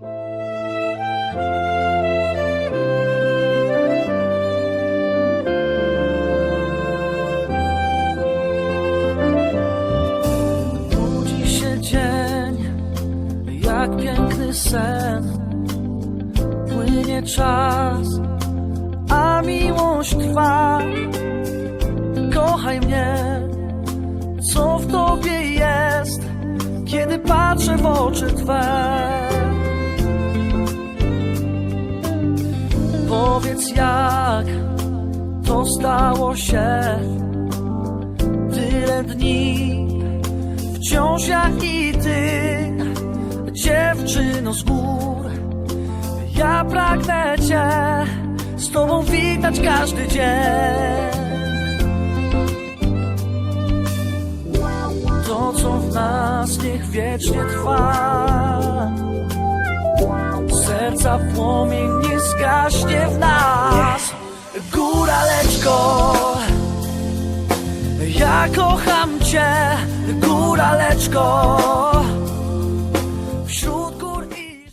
Budzi się dzień, jak piękny sen. Płynie czas, a miłość trwa. Kochaj mnie, co w tobie jest, kiedy patrzę w oczy twe. Powiedz jak to stało się, tyle dni Wciąż ja i ty, dziewczyno z gór. Ja pragnę cię z tobą witać każdy dzień. To co w nas niech wiecznie trwa Serca płomień nie zgaśnie w nas. Góraleczko ja kocham cię, góraleczko